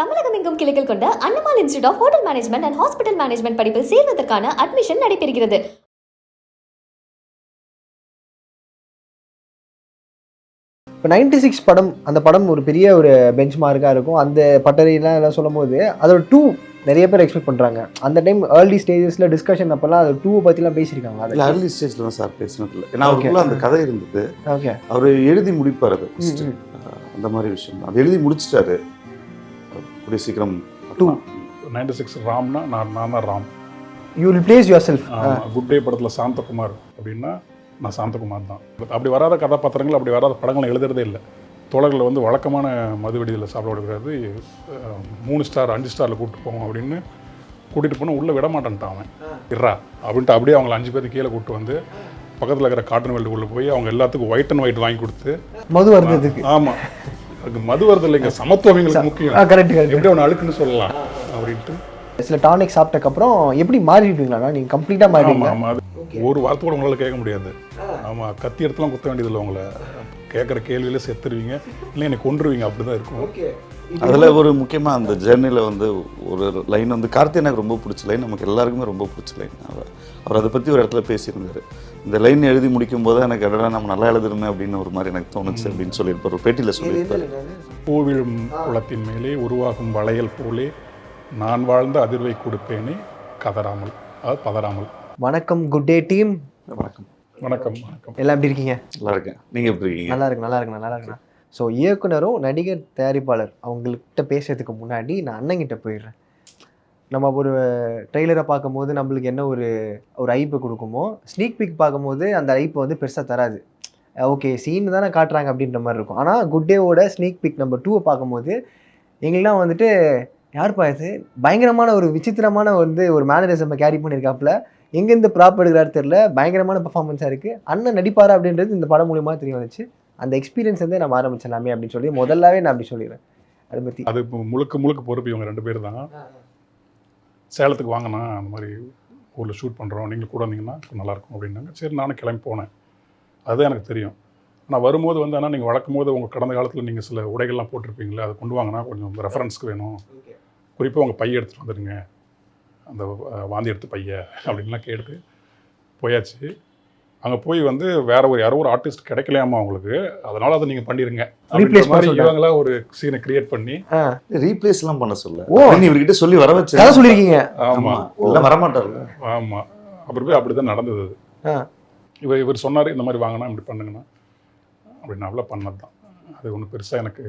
தமிழகம் எங்கும் கிளைகள் கொண்ட Annamal institute of hotel management and hospital management படிப்பில் சேர்வதற்கான அட்மிஷன் நடைபெறுகிறது. இப்போ நைன்டி சிக்ஸ் படம் அந்த படம் ஒரு பெரிய ஒரு பெஞ்ச் மார்க்காக இருக்கும். அந்த பட்டறையெல்லாம் எல்லாம் சொல்லும் போது அதோட டூ நிறைய பேர் எக்ஸ்பெக்ட் பண்ணுறாங்க அந்த டைம் ஏர்லி ஸ்டேஜஸில் டிஸ்கஷன் அப்போல்லாம் அது டூவை பற்றிலாம் பேசியிருக்காங்க இல்ல அது அர்லி ஸ்டேஜ்ல தான் சார் பேசினது. இல்லை ஏன்னா அவருக்குள்ள அந்த கதை இருந்தது. ஓகே அவர் எழுதி முடிப்பார் அது அந்த மாதிரி விஷயம் அது எழுதி முடிச்சிட்டாரு. கூடிய சீக்கிரம் Two. நைன்டி சிக்ஸ் ராம்னா நான் நான் தான் Ram. You will bless yourself good day படத்தில் சாந்தகுமார் அப்படின்னா நான் சாந்தகுமார் தான். அப்படி வராத கதாபாத்திரங்கள் அப்படி வராத படங்களை எழுதுறதே இல்லை. தோழர்களை வந்து வழக்கமான மது வெடியில் சாப்பிட அஹ், மூணு ஸ்டார் அஞ்சு ஸ்டாரில் கூப்பிட்டு போவோம் அப்படின்னு கூட்டிகிட்டு போனால் உள்ளே விட மாட்டேன்ட்டான் அவன். இறா அப்படின்ட்டு அப்படியே அவங்கள அஞ்சு பேர்த்து கீழே கூப்பிட்டு வந்து பக்கத்தில் இருக்கிற காட்டன் வெல்டுக்குள்ளே போய் அவங்க எல்லாத்துக்கும் ஒயிட் அண்ட் ஒயிட் வாங்கி கொடுத்து மது வருந்ததுக்கு ஆமாம் மது வருது இல்லைங்க சமத்துவம் எங்களுக்கு முக்கியம். கரெக்ட் கரெக்ட் எப்படி அவனை அழுக்குன்னு சொல்லலாம் அப்படின்ட்டு. சில டானிக் சாப்பிட்டக்கப்புறம் எப்படி மாறிடுவீங்களா? நீங்கள் கம்ப்ளீட்டாக மாறிடுவீங்க ஆமா அது ஒரு வார்த்தை கூட உங்களால கேட்க முடியாது. ஆமா கத்தி இடத்துலாம் குத்த வேண்டியதில்லை உங்களை. கேட்குற கேள்வியில செத்துருவீங்க இல்லை என்னை கொன்றுவீங்க அப்படிதான் இருக்கும். அதுல ஒரு முக்கியமா அந்த ஜேர்னில வந்து ஒரு லைன் வந்து கார்த்தி எனக்கு ரொம்ப பிடிச்ச லைன் நமக்கு எல்லாருக்குமே ரொம்ப பிடிச்ச லைன் அவர் அவர் அதை பத்தி ஒரு இடத்துல பேசியிருந்தாரு. இந்த லைன் எழுதி முடிக்கும் போது எனக்கு அடடா நம்ம நல்லா எழுதுறோமே அப்படின்னு ஒரு மாதிரி எனக்கு தோணுச்சு அப்படின்னு சொல்லியிருப்பார். ஒரு பேட்டியில சொல்லியிருப்பாரு. பூவிழும் குளத்தின் மேலே உருவாகும் வளையல் போலே நான் வாழ்ந்த அதிர்வை கொடுப்பேனே கதறாமல் அதாவது பதறாமல். வணக்கம் குட் டே டீம் வணக்கம். வணக்கம் வணக்கம். எல்லாம் எப்படி இருக்கீங்க? நல்லா இருக்கேன். நீங்க எப்படி இருக்கீங்க? நல்லா இருக்கு நல்லா இருக்கு நல்லா இருக்குண்ணா ஸோ இயக்குனரும் நடிகர் தயாரிப்பாளர் அவங்கள்ட்ட பேசுறதுக்கு முன்னாடி நான் அண்ணங்கிட்ட போயிடுறேன். நம்ம ஒரு ட்ரெய்லரை பார்க்கும்போது நம்மளுக்கு என்ன ஒரு ஒரு ஐப்பு கொடுக்குமோ ஸ்னீக் பிக் பார்க்கும்போது அந்த ஐப்பு வந்து பெருசாக தராது. ஓகே சீன் தானே காட்டுறாங்க அப்படின்ற மாதிரி இருக்கும். ஆனால் குட் டேவோட ஸ்னீக் பிக் நம்பர் டூவை பார்க்கும்போது எங்களுக்குலாம் வந்துட்டு யார்ப்பா இது? பயங்கரமான ஒரு விசித்திரமான வந்து ஒரு மேனரிசம் கேரி பண்ணியிருக்காப்புல எங்கேருந்து ப்ராப் எடுக்கிறாரு தெரில பயங்கரமான பர்ஃபார்மன்ஸாக இருக்குது அண்ணன் நடிப்பாரா? அப்படின்றது இந்த படம் மூலியமாக தெரிய வந்துச்சு. அந்த எக்ஸ்பீரியன்ஸ் வந்து நம்ம ஆரம்பிச்சிடலாமே அப்படின்னு சொல்லி முதல்லாவே நான் அப்படி சொல்லிடுறேன். அதை பற்றி அது இப்போ முழுக்க முழுக்க பொறுப்பு இவங்க ரெண்டு பேர் தான். சேலத்துக்கு வாங்கண்ணா அந்த மாதிரி ஊரில் ஷூட் பண்ணுறோம் நீங்கள் கூட வந்தீங்கன்னா நல்லா இருக்கும் அப்படின்னாங்க. சரி நானும் கிளம்பி போனேன். அதுதான் எனக்கு தெரியும். ஆனால் வரும்போது வந்து ஆனால் நீங்கள் வளர்க்கும் போது உங்கள் கடந்த காலத்தில் நீங்கள் சில உடைகள்லாம் போட்டிருப்பீங்களே அதை கொண்டு வாங்கினா கொஞ்சம் ரெஃபரன்ஸ்க்கு வேணும். குறிப்பாக உங்கள் பைய எடுத்துகிட்டு வந்துடுங்க. அந்த வாந்தி எடுத்து பைய அப்படின்லாம் கேட்டு போயாச்சு. அங்கே போய் வந்து வேற ஒரு யாரோ ஒரு ஆர்டிஸ்ட் கிடைக்கலையாமா அவங்களுக்கு அதனால அதை நீங்கள் பண்ணிடுங்க அப்படின்ற Replace பண்ண மாதிரி. இவங்களா ஒரு சீனை கிரியேட் பண்ணி ஆ. ரீப்ளேஸ் எல்லாம் பண்ண சொல்ல ஓ. நீ இவர்கிட்ட சொல்லி வர வச்சு. கதை சொல்லியிருக்கீங்க. ஆமா. எல்லாம் வரமாட்டார்ல ஆமா. அப்புறம் போய் அப்படி தான் நடந்தது அது. இவர் இவர் சொன்னார் இந்த மாதிரி வாங்கினா இப்படி பண்ணுங்கண்ணா. அப்படின்னு அவ்வளோ பண்ணது தான் அது ஒன்றும் பெருசாக எனக்கு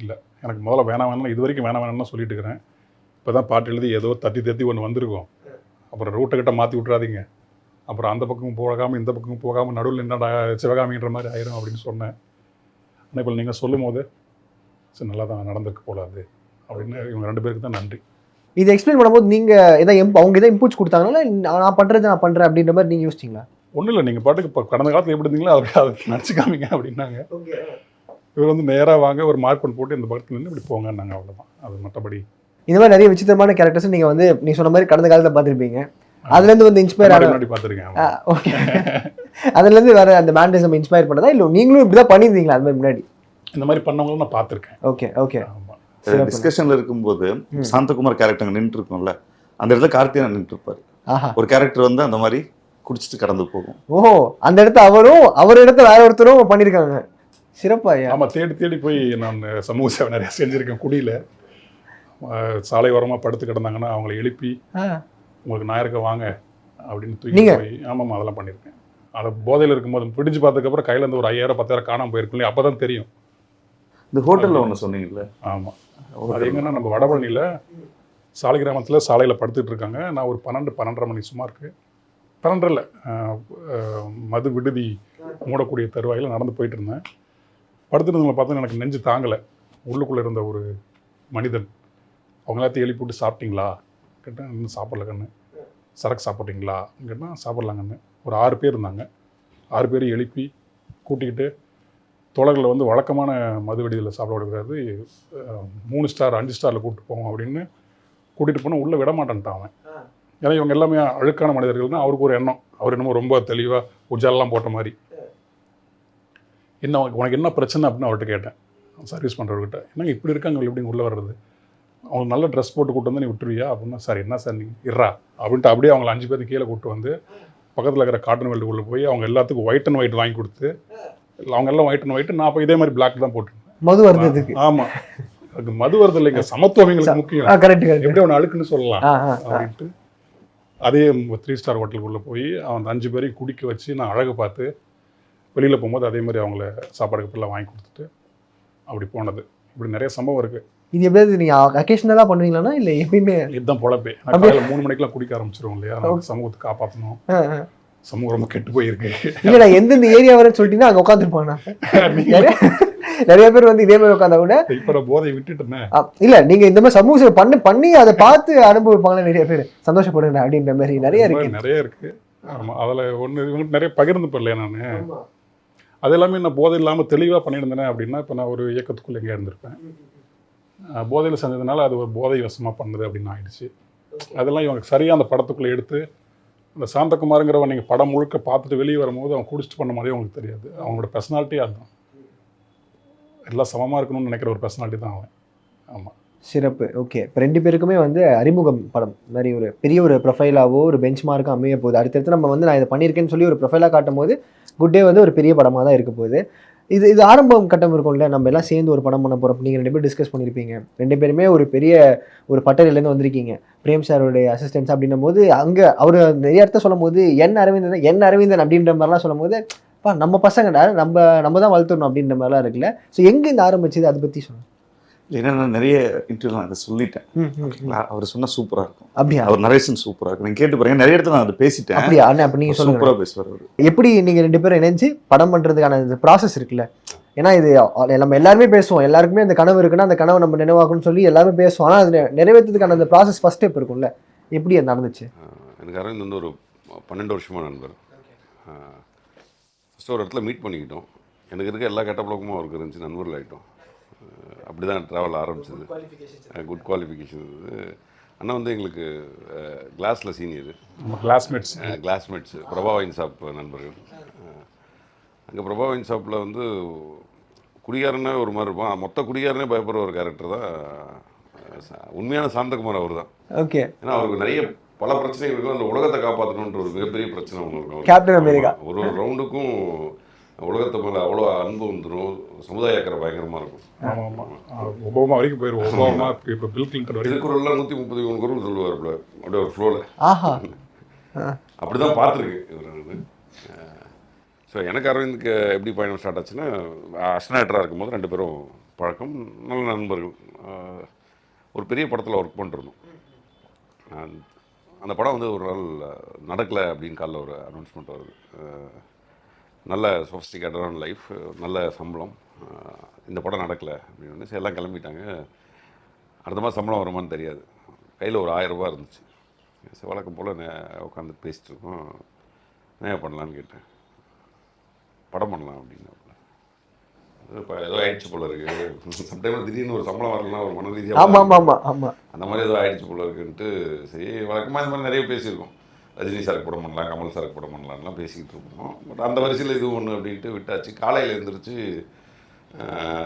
இல்லை. எனக்கு முதல்ல வேணாம் வேணாம் இது வரைக்கும் வேணாம் வேணாம்னு சொல்லிட்டு இருக்கிறேன். இப்போ தான் பாட்டு எழுதி ஏதோ தத்தி தத்தி ஒன்று வந்திருக்கும். அப்புறம் ரூட்டை கிட்ட மாற்றி விட்றாதீங்க அப்புறம் அந்த பக்கம் போகாமல் இந்த பக்கம் போகாமல் நடுவில் என்னடா சிவகாமின்ற மாதிரி ஆயிரும் அப்படின்னு சொன்னேன். ஆனால் இப்போ நீங்கள் சொல்லும் போது சரி நல்லா தான் நடந்திருக்கு போல அது அப்படின்னு இவங்க ரெண்டு பேருக்கு தான் நன்றி. இதை எக்ஸ்பிளைன் பண்ணும்போது நீங்கள் எதாவது imp- அவங்க எதாவது இன்புட்ஸ் கொடுத்தாங்களா? நான் பண்ணுறது நான் பண்ணுறேன் அப்படின்ற மாதிரி நீங்கள் யோசிச்சிங்களா? ஒன்றும் இல்லை நீங்கள் பாட்டுக்கு இப்போ கடந்த காலத்தில் எப்படி இருந்தீங்களோ அதை அதை நடிச்சு காமிங்க அப்படின்னாங்க. இவர் வந்து நேராக வாங்க ஒரு மார்க் ஒன்று போட்டு இந்த பக்கத்துல நின்று இப்படி போங்கன்னாங்க அவ்வளோதான் அது மற்றபடி இந்த மாதிரி நிறைய விசித்திரமான கேரக்டர்ஸ் நீங்கள் வந்து நீ சொன்ன மாதிரி கடந்த காலத்தில் பார்த்துருப்பீங்க. அதுலேருந்து வந்து இன்ஸ்பயர் முன்னாடி பார்த்துருக்கேன் ஓகே அதுலேருந்து வேற அந்த மேண்டரிசம் இன்ஸ்பயர் பண்ணதா? இல்லை நீங்களும் இப்படி தான் பண்ணியிருந்தீங்களா அது மாதிரி முன்னாடி? இந்த மாதிரி பண்ணவங்களும் நான் பார்த்துருக்கேன். Okay okay. டிஸ்கஷன்ல இருக்கும்போது. சாந்தகுமார் கேரக்டர் நின்று இருக்கும்ல அந்த இடத்துல கார்த்திகா நின்று இருப்பாரு ஆஹா. ஒரு கேரக்டர் வந்து அந்த மாதிரி குடிச்சிட்டு கடந்து போகும். ஓஹோ அந்த இடத்த அவரும் அவர் இடத்த வேற ஒருத்தரும் பண்ணியிருக்காங்க. சிறப்பா ஆமாம் தேடி தேடி போய் நான் சமூக சேவை நிறைய செஞ்சுருக்கேன் குடியில். சாலை ஓரமாக படுத்து கிடந்தாங்கன்னா அவங்கள எழுப்பி உங்களுக்கு நான் இருக்க வாங்க அப்படின்னு தூக்கி? போய் ஆமாம் அதெல்லாம் பண்ணியிருக்கேன். அதை போதையில் இருக்கும்போது பிடிச்சு பார்த்ததுக்கப்புறம் கையில் இருந்து ஒரு ஐயாயிரம் பத்தாயிரம் காணாமல் போயிருக்கும் அப்போ தான் தெரியும். இந்த ஹோட்டல்ல ஒண்ணு சொன்னீங்கல்ல? ஆமாம் அது எங்கன்னா நம்ம வடபழனியில் சாலை கிராமத்தில் சாலையில் படுத்துட்டு இருக்காங்க. நான் ஒரு பன்னெண்டு பன்னெண்டரை மணி சும்மா இருக்கு. பன்னெண்டரில் மது விடுதி மூடக்கூடிய தருவாயில் நடந்து போயிட்டு இருந்தேன். படுத்துருந்தவங்களை பார்த்தா எனக்கு நெஞ்சு தாங்கலை. உள்ளுக்குள்ளே இருந்த ஒரு மனிதன். அவங்க எல்லாத்தையும் எழுப்பி விட்டு சாப்பிட்டீங்களா? கேட்டேன் இன்னும் சாப்பிடல கண்ணு. சரக்கு சாப்பிட்றீங்களா? கேட்டால் சாப்பிட்லாங்கன்னு ஒரு ஆறு பேர் இருந்தாங்க. ஆறு பேர் எழுப்பி கூட்டிக்கிட்டு தோழர்களை வந்து வழக்கமான மது வெடியில் சாப்பிட விடக்கூடாது மூணு ஸ்டார் அஞ்சு ஸ்டாரில் கூப்பிட்டு போவோம் அப்படின்னு கூட்டிகிட்டு போனால் உள்ளே விட மாட்டேன்ட்டான் அவன். ஏன்னா இவங்க எல்லாமே அழுக்கான மனிதர்கள் தான் அவருக்கு ஒரு எண்ணம். அவர் என்னமோ ரொம்ப தெளிவாக உஜாலெலாம் போட்ட மாதிரி. என்ன உனக்கு என்ன பிரச்சனை அப்படின்னு அவர்கிட்ட கேட்டேன். சர்வீஸ் பண்ணுறவர்கிட்ட என்னங்க இப்படி இருக்காங்க எப்படி உள்ளே வர்றது? அவங்களுக்கு நல்ல ட்ரெஸ் போட்டு கூட்டு வந்து நீ விட்டுருவியா? அப்படின்னா சார் என்ன சார் நீ? இறா அப்படின்ட்டு அப்படியே அவங்கள அஞ்சு பேருக்கு கீழே கூட்டு வந்து பக்கத்தில் இருக்கிற காட்டன் வெல்டுக்குள்ளே போய் அவங்க எல்லாத்துக்கும் ஒயிட் அண்ட் ஒயிட் வாங்கி கொடுத்து அவங்க எல்லாம் ஒயிட் அண்ட் ஒயிட் நான் அப்போ இதே மாதிரி பிளாக் தான் போட்டிருந்தேன் மது வருதுக்கு. ஆமா. அதுக்கு மது வருது இல்லைங்க சமத்துவம் எங்களுக்கு முக்கியம். எப்படி அவனை அழுக்குன்னு சொல்லலாம். அப்படின்ட்டு அதே த்ரீ ஸ்டார் ஹோட்டலுக்குள்ளே போய் அவன் அஞ்சு பேரையும் குடிக்க வச்சு நான் அழகு பார்த்து வெளியில் போகும்போது அதே மாதிரி அவங்கள சாப்பாடு கப்பெல்லாம் வாங்கி கொடுத்துட்டு அப்படி போனது. இப்படி நிறைய சம்பவம் இருக்குது இது எப்படியாவது நீங்க அக்கேஷனலா பண்ணுவீங்களாண்ணா? இல்ல எப்பயுமே இதுதான் பொழப்பே. காலையில் மூணு மணிக்கெல்லாம் குடிக்க ஆரம்பிச்சிருவோம் இல்லையா? சமூகத்தை காப்பாற்றணும். சமூகம் ரொம்ப கெட்டு போயிருக்கு. இல்ல நான் எந்தெந்த ஏரியா வரேன்னு சொல்லிட்டீங்கன்னா அங்க உட்காந்துருப்பாண்ணா நிறைய நிறைய பேர் வந்து இதே மாதிரி உட்காந்தா கூட இப்போ போதை விட்டுட்டேனே இல்ல நீங்க இந்த மாதிரி சமூக பண்ணி பண்ணி அதை பார்த்து அனுபவிப்பாங்களே நிறைய பேர். சந்தோஷப்படுங்க அப்படின்ற மாதிரி நிறைய இருக்கு. நிறைய இருக்கு. ஆமா அதில் ஒன்று இவங்க நிறைய பகிர்ந்துப்பேன் இல்லையா நான்? அது எல்லாமே நான் போதை இல்லாமல் தெளிவாக பண்ணியிருந்தேனே அப்படின்னா இப்போ நான் ஒரு இயக்கத்துக்குள்ளே எங்கே இருந்திருப்பேன். போதையில் செஞ்சதுனால அது ஒரு போதை வசமாக பண்ணுது அப்படின்னு ஆயிடுச்சு. அதெல்லாம் இவங்க சரியாக அந்த படத்துக்குள்ளே எடுத்து அந்த சாந்தகுமாருங்கிறவன் நீங்கள் படம் முழுக்க பார்த்துட்டு வெளியே வரும்போது அவன் குடிச்சிட்டு பண்ண மாதிரியே உங்களுக்கு தெரியாது. அவங்களோட பர்சனாலிட்டியே அதுதான். எல்லாம் சமமாக இருக்கணும்னு நினைக்கிற ஒரு பர்சனாலிட்டி தான் அவன். ஆமாம் சிறப்பு. ஓகே இப்போ ரெண்டு பேருக்குமே வந்து அறிமுகம் படம். மாதிரி ஒரு பெரிய ஒரு ப்ரொஃபைலாவோ ஒரு பெஞ்ச் மார்க்கும் அமைய போகுது. அடுத்தடுத்து நம்ம வந்து நான் இதை பண்ணியிருக்கேன்னு சொல்லி ஒரு ப்ரொஃபைலாக காட்டும் போது குட் டே வந்து ஒரு பெரிய படமாக தான் இருக்க போகுது. இது இது ஆரம்பம் கட்டம் இருக்கும்ல நம்ம எல்லாம் சேர்ந்து ஒரு படம் பண்ண போகிறோம் நீங்கள் ரெண்டு பேரும் டிஸ்கஸ் பண்ணியிருப்பீங்க ரெண்டு பேருமே ஒரு பெரிய ஒரு பட்டறையிலேருந்து வந்திருக்கீங்க. பிரேம் சாரோடைய அசிஸ்டன்ஸ் அப்படின்னும் போது அங்கே அவர் நிறைய இடத்த சொல்லும் போது என் அரவிந்தன் என் அரவிந்தன் அப்படின்ற மாதிரிலாம் சொல்லும் போது பா நம்ம பசங்கடா நம்ம நம்ம தான் வளர்த்துடணும் அப்படின்ற மாதிரிலாம் இருக்குல்ல. ஸோ எங்கே இந்த ஆரம்பிச்சது? அதை பற்றி சொல்லுங்கள் ஏன்னா நான் நிறைய இன்டர்வியூ நான் அதை சொல்லிட்டேன். ம். அவர் சொன்னா சூப்பரா இருக்கும். அப்படியா? அவர் நரேஷன் சூப்பரா இருக்கும். நீங்க கேட்டு பாருங்க நிறைய இடத்துல நான் அதை பேசிட்டேன். அப்படியா? அண்ணா அப்ப நீங்க சொல்லுங்க. சூப்பரா பேசுவார் அவர். எப்படி நீங்க ரெண்டு பேரும் இணைஞ்சு படம் பண்றதுக்கான இந்த ப்ராசஸ் இருக்குல்ல? ஏன்னா இது நம்ம எல்லாருமே பேசுவோம். எல்லாருக்குமே அந்த கனவு இருக்குன்னா அந்த கனவை நம்ம நினைவாக்கணும்னு சொல்லி எல்லாருமே பேசுவோம். ஆனா அது நிறைவேற்றதுக்கான அந்த ப்ராசஸ் ஃபர்ஸ்ட் ஸ்டெப் இருக்கும்ல? எப்படி அது நடந்துச்சு? எனக்கு அரவிந்த் வந்து ஒரு பன்னெண்டு வருஷமாக நண்பர். ஃபஸ்ட்டு ஒரு இடத்துல மீட் பண்ணிக்கிட்டோம். எனக்கு இருக்க எல்லா கெட்ட பழக்கமும் அவருக்கு இருந்துச்சு. நண்பர்கள் ஆகிட்டோம் அப்படி தான் ட்ராவல் ஆரம்பிச்சது. குட் குவாலிஃபிகேஷன் இது அண்ணா வந்து எங்களுக்கு கிளாஸில் சீனியர் நம்ம classmates classmates Prabha wine shop நண்பர்கள். அங்கே பிரபா வைன் ஷாப்பில் வந்து குடிகாரனே ஒரு மாதிரி இருப்பான். மொத்த குடிகாரனே பயப்படுற ஒரு கேரக்டர் தான் உண்மையான சாந்தகுமார் அவர் தான் ஓகே ஏன்னா அவருக்கு நிறைய பல பிரச்சனைகள் இருக்கும். அந்த உலகத்தை காப்பாற்றணுன்ற ஒரு மிகப்பெரிய பிரச்சனை ஒன்று இருக்கும். Captain America. ஒரு ஒரு ரவுண்டுக்கும் உலகத்தை மேலே அவ்வளோ அன்பு வந்துடும் சமுதாய அக்கறை பயங்கரமாக இருக்கும். ஆமாம். ஆமாம் ஒபாமா வரைக்கும் போயிடுவோம் ஒபாமா இப்போ பில் கிளின்டன் வரைக்கும். திருக்குறள்லாம் நூற்றி முப்பத்தி மூணு குரல் சொல்லுவார் அப்படியே ஒரு ஃப்ளோவில் ஆஹா. அப்படி தான் பார்த்துருக்கு இவர் ஸோ எனக்கு அரவிந்துக்கு எப்படி பயணம் ஸ்டார்ட் ஆச்சுன்னா அஸ்னாக்டராக இருக்கும்போது ரெண்டு பேரும் பழக்கம் நல்ல நண்பர்கள். ஒரு பெரிய படத்தில் ஒர்க் பண்ணிருந்தோம். அந்த- அந்த படம் வந்து ஒரு நாள் நடக்கலை அப்படின்னு காலைல ஒரு அனௌன்ஸ்மெண்ட் வருது. நல்ல சொஃபிஸ்டிகேட்டடான லைஃப் நல்ல சம்பளம். இந்த படம் நடக்கலை அப்படின்னு சரி எல்லாம் கிளம்பிட்டாங்க. அடுத்த மாதம் சம்பளம் வருமான்னு தெரியாது. கையில் ஒரு ஆயிரம் ரூபாய் இருந்துச்சு. சரி வழக்கம் போல் உட்காந்து பேசிட்டு இருக்கோம். என்ன பண்ணலான்னு கேட்டேன். படம் பண்ணலாம் அப்படின்னு இப்போ ஏதோ ஆயிடுச்சு போல இருக்கு. சம்டைம் திடீர்னு ஒரு சம்பளம் வரலாம் ஒரு மன ரீதியாக ஆமா ஆமா ஆமா ஆமா. அந்த மாதிரி ஏதோ ஆயிடுச்சு போல இருக்குன்ட்டு சரி வழக்கமாக இந்த மாதிரி நிறைய பேசியிருக்கோம். ரஜினி சாருக்கு படம் பண்ணலாம் கமல் சாருக்கு படம் பண்ணலாம்லாம் பேசிக்கிட்டு இருப்போம் பட் அந்த வரிசையில் இது ஒன்று அப்படின்ட்டு விட்டாச்சு. காலையில் எழுந்திரிச்சு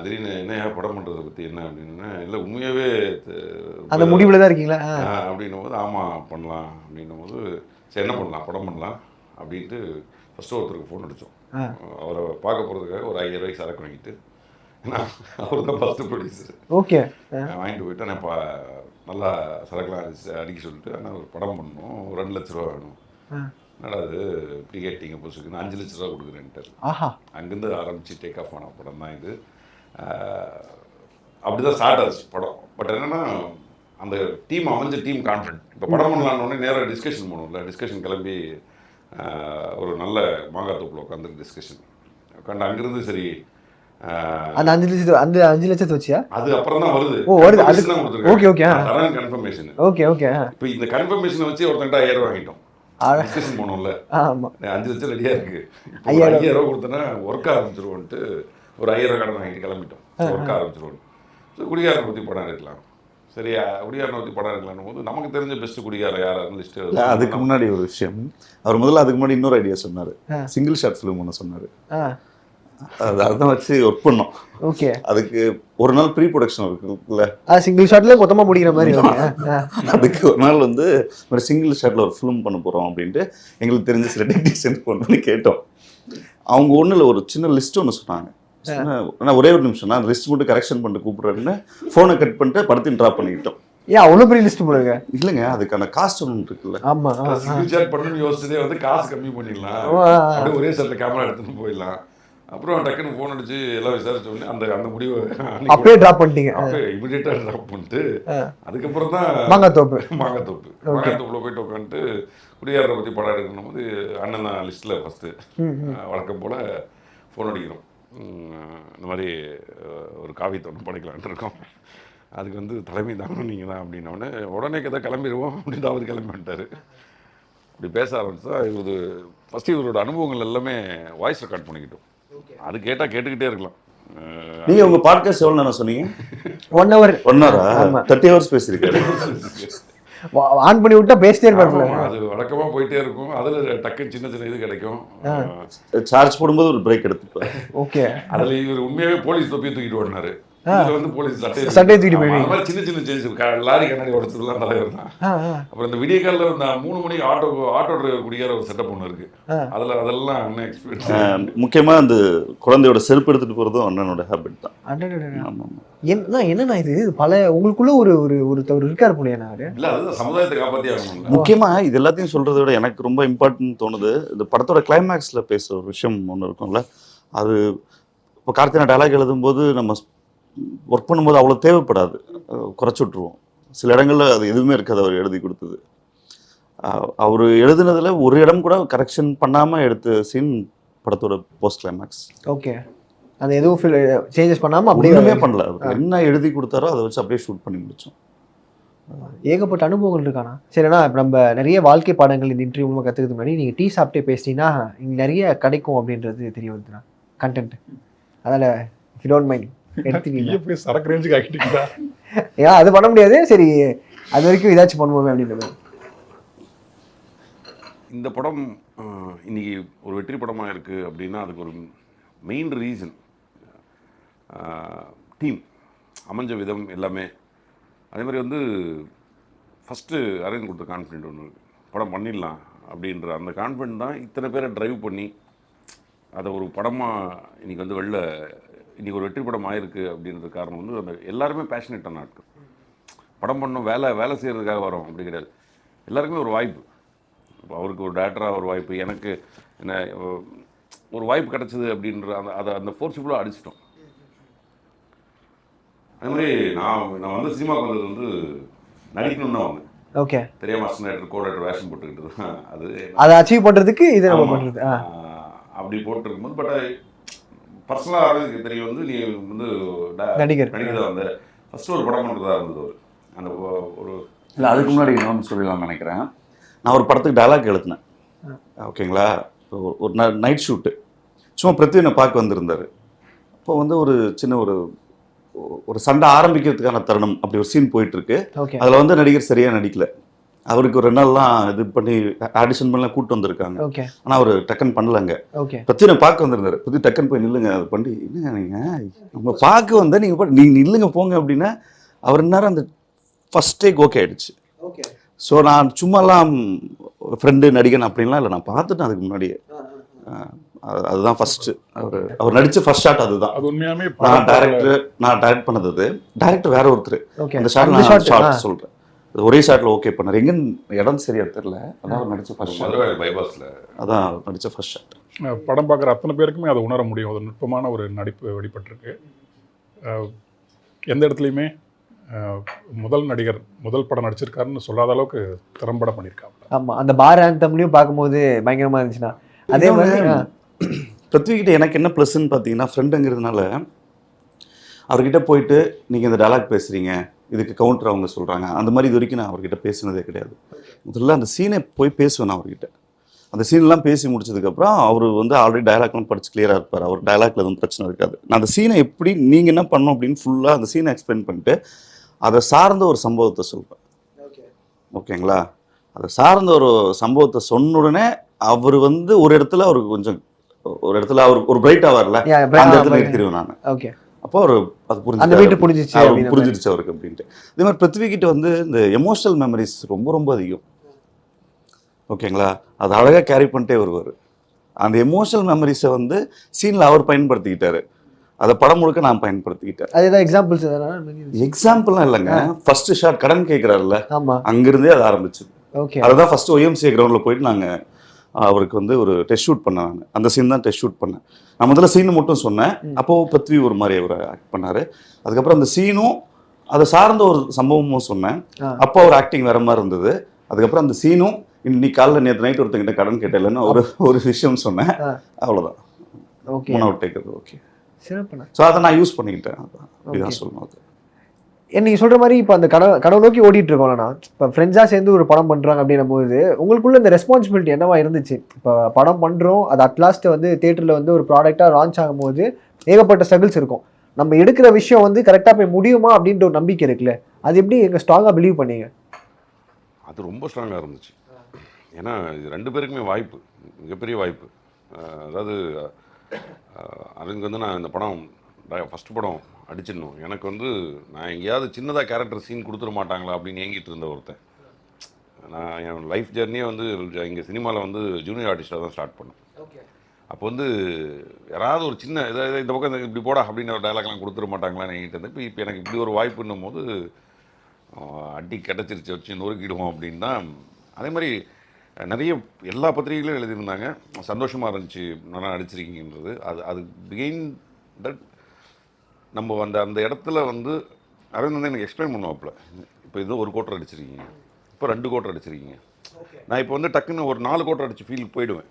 திடீர்னு என்ன படம் பண்ணுறதை பற்றி என்ன அப்படின்னா இல்லை உண்மையாகவே அந்த முடிவுல தான் இருக்கீங்களா? அப்படின்னும் போது ஆமாம் பண்ணலாம் அப்படின்னும் போது சரி என்ன பண்ணலாம்? படம் பண்ணலாம் அப்படின்ட்டு ஃபஸ்ட்டு ஒருத்தருக்கு ஃபோன் அடித்தோம். அவரை பார்க்க போகிறதுக்காக ஒரு ஐயாயிரம் ரூபாய்க்கு சரக்கு வாங்கிட்டு ஏன்னா அவர் தான் ஃபஸ்ட்டு ப்ரொடியூசர் ஓகே. வாங்கிட்டு போயிட்டு நான் நல்லா சரக்குலாம் அடிச்சு அடிக்க சொல்லிட்டு ஆனால் ஒரு படம் பண்ணணும். ஒரு ரெண்டு லட்ச ரூபா வேணும். என்னடா அது இப்படி கேட்டீங்க புதுசுக்கு நான் அஞ்சு லட்ச ரூபா கொடுக்குறேன்ட்டு ஆஹா. அங்கேருந்து ஆரம்பித்து டேக் ஆஃப் ஆன படம் தான் இது. அப்படி தான் ஸ்டார்ட் ஆச்சு படம். பட் என்னென்னா அந்த டீம் அமைஞ்ச டீம் கான்ஃபிடென்ட் இப்போ படம் பண்ணலான்னு நேராக டிஸ்கஷன் பண்ணுவோம்ல. டிஸ்கஷன் கிளம்பி ஒரு நல்ல மாங்காய் தோப்பில் உட்காந்து டிஸ்கஷன் உட்காந்து அங்கேருந்து சரி அந்த அஞ்சு லட்சத்து அந்த அஞ்சு லட்சத்தை வச்சியா? அது அப்புறம் தான் வருது. ஓ, வருது. அது- okay, ஆ. அதான் கன்ஃபர்மேஷன் ஓகே ஓகே. இப்போ இந்த கன்ஃபர்மேஷனை வச்சு ஒருத்தன்ட்ட ஆயிரம் ரூபாய் வாங்கிட்டோம். டிஸ்கஷன் போனோம்ல. ஆமா. அஞ்சு லட்சம் ரெடியா இருக்கு. ஐயாயிரம். ஐயாயிரம் ரூபா கொடுத்தனா ஒர்க் ஆரம்பிச்சிருவோன்ட்டு ஒரு ஐயாயிரம் கடன் வாங்கிட்டு கிளம்பிட்டோம். ஒர்க் ஆரம்பிச்சிருவோம். ஸோ குடிகாரனை பற்றி படம் எடுக்கலாம். சரியா? குடிகாரனை பற்றி படம் எடுக்கலாம்னு போது நமக்கு தெரிஞ்ச பெஸ்ட் குடிகாரன் யாராவது லிஸ்ட் இல்ல, அதுக்கு முன்னாடி ஒரு விஷயம். அவர் முதல்ல அதுக்கு முன்னாடி இன்னொரு ஐடியா சொன்னார். சிங்கிள் ஷாட் ஃபிலிம் ஒன்று சொன்னார். அதான் வச்சு ஒர்க் பண்ணோம். ஓகே அதுக்கு ஒரு நாள் ப்ரீ ப்ரொடக்ஷன் இருக்குல்ல சிங்கிள் ஷாட்ல மொத்தமா முடிக்கிற மாதிரி அதுக்கு ஒரு நாள் வந்து ஒரு சிங்கிள் ஷாட்டில் ஒரு ஃபிலிம் பண்ண போகிறோம் அப்படின்ட்டு எங்களுக்கு தெரிஞ்ச சில டெக்னீஷியன் ஃபோன் பண்ணி கேட்டோம். அவங்க ஒன்றும் ஒரு சின்ன லிஸ்ட் ஒன்று சொன்னாங்க. சொன்ன- ஆனா ஒரே ஒரு நிமிஷம் நான் லிஸ்ட் மட்டும் கரெக்ஷன் பண்ணிட்டு கூப்பிட்றேன்னு ஃபோனை கட் பண்ணிட்டு படத்தையும் ட்ராப் பண்ணிக்கிட்டோம். ஏன் அவ்வளோ பெரிய லிஸ்ட் போடுங்க இல்லைங்க அதுக்கான காஸ்ட் ஒன்று இருக்குல்ல. ஆமா ஆ, ஆ. சிங்கிள் ஷாட் பண்ணணும்னு யோசிச்சதே வந்து காசு கம்மி பண்ணிடலாம். ஒரே ஷாட்டில் கேமரா எடுத்துட்டு போயிடலாம். அப்புறம் டக்குன்னு ஃபோன் அடிச்சு எல்லாம் விசாரிச்ச உடனே அந்த அந்த முடிவை அப்படியே டிராப் பண்ணிட்டீங்க. அப்படியே இமிடியேட்டாக ட்ராப் பண்ணிட்டு. அதுக்கப்புறம் தான் மாங்காய் தோப்பு மாங்காத்தோப்பு மாங்காத்தோப்புல போயிட்டு உட்காந்துட்டு குடியாரரை பற்றி படம் எடுக்கணும் போது அண்ணன் தான் லிஸ்ட்டில் ஃபஸ்ட்டு. வழக்கம் போல் ஃபோன் அடிக்கிறோம். இந்த மாதிரி ஒரு காவி தோட்டம் படைக்கலான்ட்டு இருக்கோம். அதுக்கு வந்து தலைமை தாங்கணும் நீங்கள் தான் அப்படின்னோடனே உடனே கதை கிளம்பிடுவோம் அப்படின்னு அவர் கிளம்பி வந்துட்டார். இப்படி பேச ஆரம்பிச்சா இவரது ஃபஸ்ட்டு இவரோட அனுபவங்கள் எல்லாமே வாய்ஸ் ரெக்கார்ட் பண்ணிக்கிட்டோம். அது கேட்டால் கேட்டுக்கிட்டே இருக்கலாம். நீங்க உங்க பாட்காஸ்ட் எவ்வளவு நேரம் சொன்னீங்க? ஒன் ஹவர் ஒன் ஹவரா. தேர்ட்டி ஹவர்ஸ் பேசியிருக்காரு. ஆன் பண்ணி விட்டா பேசிட்டே ஆமாம், அது வழக்கமாக போயிட்டே இருக்கும். அதில் டக்குன்னு சின்ன சின்ன இது கிடைக்கும். சார்ஜ் போடும்போது ஒரு பிரேக் எடுத்துப்பாரு. ஓகே அதில் இவர் உண்மையாகவே போலீஸ் தொப்பியை தூக்கிட்டு ஓடினாரு. இதுல வந்து போலீஸ் சட்டையை சட்டையை. அது மாதிரி சின்ன சின்ன சேஞ்ச் லாரி கண்ணாடி உடச்சதுலாம் தலைவர் தான் அப்புறம் இந்த விடிய காலில் இந்த மூணு மணிக்கு ஆட்டோ ஆட்டோ டிரைவர் குடிக்கிற ஒரு செட்டப் ஒன்று இருக்கு. அதில் அதெல்லாம் அண்ணன் எக்ஸ்பீரியன்ஸ் அஹ், முக்கியமா அந்த குழந்தையோட செருப்பு எடுத்துட்டு போறதும் அண்ணனோட ஹேபிட் தான். அடடடட. ஆமா ஆமா. என்ன என்னண்ணா இது? பல உங்களுக்குள்ள ஒரு ஒரு ஒருத்தவர் இருக்காரு போலியா இல்லை அதுதான் சமுதாயத்தை ஆகணும்ல. முக்கியமா இது எல்லாத்தையும் சொல்றதை விட எனக்கு ரொம்ப இம்பார்ட்டன்ட் தோணுது. இந்த படத்தோட கிளைமேக்ஸ்ல பேசுற ஒரு விஷயம் ஒன்று இருக்கும்ல. அது இப்போ கார்த்தினா டயலாக் எழுதும்போது நம்ம ஒர்க் பண்ணும்போது அவ்வளோ தேவைப்படாது. குறைச்சு விட்ருவோம் சில இடங்கள்ல அது எதுவுமே இருக்காது அவர் எழுதி கொடுத்தது. அவர் எழுதுனதுல ஒரு இடம் கூட கரெக்ஷன் பண்ணாம எடுத்த சீன் படத்தோட போஸ்ட் கிளைமேக்ஸ் ஓகே அது எதுவும் சேஞ்சஸ் பண்ணாம அப்படியே பண்ணல என்ன எழுதி கொடுத்தாரோ அதை வச்சு அப்படியே ஷூட் பண்ணி முடிச்சோம். ஏகப்பட்ட அனுபவங்கள் இருக்கானா சரிண்ணா இப்போ நம்ம நிறைய வாழ்க்கை பாடங்கள் இந்த இன்டர்வியூ மூலமாக கற்றுக்கிறது முன்னாடி நீங்கள் டீ சாப்பிட்டே பேசிட்டீங்கன்னா இங்கே நிறைய கிடைக்கும் அப்படின்றது தெரிய வருதுண்ணா. கண்டென்ட் அதில் இஃப் டோன்ட் மைண்ட் எடுத்துக்கீங்க. சரக்கு ரேஞ்சுக்கு ஆக்கிட்டீங்களா? ஏன்னா அது பண்ண முடியாது. சரி அது வரைக்கும் ஏதாச்சும் பண்ணுவோமே அப்படின்றது. இந்த படம் இன்னைக்கு ஒரு வெற்றி படமாக இருக்குது அப்படின்னா அதுக்கு ஒரு மெயின் ரீசன் டீம் அமைஞ்ச விதம் எல்லாமே. அதே மாதிரி வந்து ஃபஸ்ட்டு அரேஞ்ச் கொடுத்த கான்ஃபிடென்ட் ஒன்று இருக்குது படம் பண்ணிடலாம் அப்படின்ற அந்த கான்ஃபிடென்ட் தான் இத்தனை பேரை ட்ரைவ் பண்ணி அதை ஒரு படமாக இன்னைக்கு வந்து வெளில இன்னைக்கு ஒரு வெற்றி படம் ஆயிருக்கு அப்படின்றது காரணம் வந்து அந்த எல்லாருமே பேஷனேட்டான ஆட்கள். படம் பண்ணணும் வேலை வேலை செய்கிறதுக்காக வரோம் அப்படி கிடையாது. எல்லாருக்குமே ஒரு வாய்ப்பு. இப்போ அவருக்கு ஒரு டேரக்டராக ஒரு வாய்ப்பு எனக்கு என்ன ஒரு வாய்ப்பு கிடைச்சது அப்படின்ற அந்த அதை அந்த ஃபோர்ஸிபுளாக அடிச்சிட்டோம். அது மாதிரி நான் நான் வந்து சினிமாவுக்கு வந்தது வந்து நடிக்கணும்னு வந்தேன். ஓகே தெரியாம அசிஸ்டன்ட் கோடர் வேஷம் போட்டுக்கிட்டு அது அதை அச்சீவ் பண்ணுறதுக்கு இது நம்ம. பண்ணுறது அப்படி போட்டிருக்கும்போது பட் பர்சனலாக அரவிந்த் தெரிய வந்து நீ வந்து நடிகர். நடிகர் தான் வந்த ஃபர்ஸ்ட் ஒரு படம் பண்ணுறதா இருந்தது ஒரு அந்த ஒரு இல்லை அதுக்கு முன்னாடி இன்னொன்று சொல்லலாம்னு நினைக்கிறேன். நான் ஒரு படத்துக்கு டயலாக் எழுதினேன். ஓகேங்களா? இப்போ ஒரு- நைட் ஷூட்டு சும்மா பிருத்வி என்னை பார்க்க வந்திருந்தார். அப்போ வந்து ஒரு சின்ன ஒரு ஒரு சண்டை ஆரம்பிக்கிறதுக்கான தருணம் அப்படி ஒரு சீன் போயிட்டு இருக்கு. ஓகே. அதில் வந்து நடிகர் சரியாக நடிக்கல. அவருக்கு ஒரு நாள்லாம் இது பண்ணி ஆடிஷன் பண்ணலாம் கூப்பிட்டு வந்திருக்காங்க. ஆனால் அவர் டக்குன்னு பண்ணலங்க. ஓகே பத்தி நான் பார்க்க வந்திருந்தாரு. பத்தி டக்குன்னு போய் நில்லுங்க. அது பண்ணி என்னங்க நீங்க? நம்ம பார்க்க வந்தா நீங்க பாட்டு நீங்க நில்லுங்க போங்க அப்படின்னா அவர் நேரம் அந்த ஃபர்ஸ்ட் டேக் ஓகே ஆயிடுச்சு. ஓகே ஸோ நான் சும்மாலாம் ஃப்ரெண்டு நடிகன் அப்படின்லாம் இல்லை. நான் பார்த்துட்டேன் அதுக்கு முன்னாடியே. அதுதான் ஃபர்ஸ்ட் அவர் அவர் நடிச்ச ஃபர்ஸ்ட் ஷாட் அதுதான். அது உண்மையாமே நான் டேரக்டர் நான் டைரக்ட் பண்ணது டேரக்டர் வேற ஒருத்தர். அந்த ஷாட் நான் ஷார்ட் ஆ. ஒரே ஷாட்ல ஓகே பண்ணார். எங்க இடம் சரியா தெரியல. அதான் நடிச்ச ஃபர்ஸ்ட் ஷாட் பைபாஸில் அதான் நடிச்ச ஃபர்ஸ்ட் ஷாட் படம் பார்க்குற அத்தனை பேருக்குமே அதை உணர முடியும். அது நுட்பமான ஒரு நடிப்பு வெளிப்பட்டிருக்கு. எந்த இடத்துலையுமே முதல் நடிகர் முதல் படம் நடிச்சிருக்காருன்னு சொல்லாத அளவுக்கு திறம்பட பண்ணியிருக்காங்க ஆமா அந்த பார் ஆந்தம்லயும் பார்க்கும்போது பயங்கரமா இருந்துச்சுன்னா. அதே மாதிரி பிருத்விகிட்ட எனக்கு என்ன ப்ளஸ்ன்னு பார்த்தீங்கன்னா ஃப்ரெண்டுங்கிறதுனால அவர்கிட்ட போயிட்டு நீங்கள் இந்த டயலாக் பேசுகிறீங்க இதுக்கு கவுண்டர் அவங்க சொல்கிறாங்க அந்த மாதிரி இது வரைக்கும் நான் அவர்கிட்ட பேசினதே கிடையாது. முதல்ல அந்த சீனை போய் பேசுவேன் நான் அவர்கிட்ட. அந்த சீன்லாம் பேசி முடிச்சதுக்கப்புறம் அவர் வந்து ஆல்ரெடி டயலாக்லாம் படிச்சு கிளியராக இருப்பார். அவர் டயலாக்ல எதுவும் பிரச்சனை இருக்காது. நான் அந்த சீனை எப்படி நீங்கள் என்ன பண்ணணும் அப்படின்னு ஃபுல்லாக அந்த சீனை எக்ஸ்பிளைன் பண்ணிட்டு அதை சார்ந்த ஒரு சம்பவத்தை சொல்வேன் ஓகேங்களா? அதை சார்ந்த ஒரு சம்பவத்தை சொன்ன உடனே அவர் வந்து ஒரு இடத்துல அவருக்கு கொஞ்சம் ஒரு இடத்துல அவர் ஒரு பிரைட் ஆவார்ல? அந்த இடத்துல நிறுத்திடுவேன் நான். ஓகே அப்போ அவர் அது அந்த புரிஞ்சு வீட்டு புரிஞ்சிச்சு. புரிஞ்சிருச்சு அவருக்கு அப்படின்ட்டு. இதே மாதிரி பிருத்வி கிட்ட வந்து இந்த எமோஷனல் மெமரிஸ் ரொம்ப ரொம்ப அதிகம். ஓகேங்களா? அது அழகாக கேரி பண்ணிட்டே வருவார். அந்த எமோஷனல் மெமரிஸை வந்து சீனில் அவர் பயன்படுத்திக்கிட்டாரு. அதை படம் முழுக்க நான் பயன்படுத்திக்கிட்டேன். அது ஏதாவது எக்ஸாம்பிள்ஸ் எக்ஸாம்பிள்லாம் இல்லைங்க. ஃபர்ஸ்ட் ஷாட் கடன் கேட்குறாருல்ல ஆமா. அங்கிருந்தே அது ஆரம்பிச்சு ஓகே அதுதான் ஃபர்ஸ்ட் ஒய்எம்சிஏ கிரவுண்டில் போயிட்டு நாங்கள் அவருக்கு வந்து ஒரு டெஸ்ட் ஷூட் பண்ணேன் நான். அந்த சீன் தான் டெஸ்ட் ஷூட் பண்ணேன். நான் முதல்ல சீன் மட்டும் சொன்னேன். அப்போ பிருத்வி ஒரு மாதிரி அவர் ஆக்ட் பண்ணாரு. அதுக்கப்புறம் அந்த சீனும் அதை சார்ந்த ஒரு சம்பவமும் சொன்னேன். அப்போ அவர் ஆக்டிங் வேற மாதிரி இருந்தது. அதுக்கப்புறம் அந்த சீனும் இன்னைக்கு காலைல நேற்று நைட் ஒருத்தங்கிட்ட கடன் கேட்டலன்னு ஒரு ஒரு விஷயம் சொன்னேன். அவ்வளோதான் ஓகே. மூணு அவுட் ஓகே. சிறப்புண்ணா. ஸோ அதை நான் யூஸ் பண்ணிக்கிட்டேன். Okay. சொல்லணும் அது நீங்கள் சொல்கிற மாதிரி இப்போ அந்த கனவு கனவு நோக்கி ஓடிட்டு இருக்கோம்லண்ணா இப்போ ஃப்ரெண்ட்ஸாக சேர்ந்து ஒரு படம் பண்ணுறாங்க அப்படின்னும் போது உங்களுக்குள்ள இந்த ரெஸ்பான்சிபிலிட்டி என்னவா இருந்துச்சு? இப்போ படம் பண்ணுறோம் அது அட்லாஸ்ட் வந்து தேட்டரில் வந்து ஒரு ப்ராடக்டாக லான்ச் ஆகும்போது ஏகப்பட்ட ஸ்ட்ரகிள்ஸ் இருக்கும். நம்ம எடுக்கிற விஷயம் வந்து கரெக்டாக போய் முடியுமா அப்படின்ற ஒரு நம்பிக்கை இருக்குல்ல. அது எப்படி எங்கள் ஸ்ட்ராங்காக பிலீவ் பண்ணீங்க? அது ரொம்ப ஸ்ட்ராங்காக இருந்துச்சு. ஏன்னா இது ரெண்டு பேருக்குமே வாய்ப்பு மிகப்பெரிய வாய்ப்பு. அதாவது அதுக்கு வந்து நான் இந்த படம் ஃபஸ்ட் படம் அடிச்சிடணும். எனக்கு வந்து நான் எங்கேயாவது சின்னதாக கேரக்டர் சீன் கொடுத்துட மாட்டாங்களா அப்படின்னு ஏங்கிட்டு இருந்த ஒருத்தன். நான் என் லைஃப் ஜெர்னியே வந்து இங்கே சினிமாவில் வந்து ஜூனியர் ஆர்டிஸ்டாக தான் ஸ்டார்ட் பண்ணேன். அப்போ வந்து யாராவது ஒரு சின்ன இதை இந்த பக்கம் இந்த இப்படி போடா அப்படின்னு ஒரு டைலாக்லாம் கொடுத்துட மாட்டாங்களான்னு என்கிட்ட இருந்தேன். இப்போ இப்போ எனக்கு இப்படி ஒரு வாய்ப்புன்னும் போது அடி கிடச்சிருச்சு வச்சு நொறுக்கிடுவோம் அப்படின்னு தான். அதே மாதிரி நிறைய எல்லா பத்திரிகைகளும் எழுதியிருந்தாங்க. சந்தோஷமாக இருந்துச்சு நல்லா நடிச்சிருக்கீங்கன்றது. அது அது பிகைன் தட் நம்ம அந்த அந்த இடத்துல வந்து அரவிந்த் வந்து எனக்கு எக்ஸ்பிளைன் பண்ணுவாப்புல. இப்போ இது ஒரு கோட்டர் அடிச்சிருக்கீங்க. இப்போ ரெண்டு கோட்டர் அடிச்சிருக்கீங்க. நான் இப்போ வந்து டக்குன்னு ஒரு நாலு கோட்டர் அடிச்சு ஃபீல் போயிடுவேன்.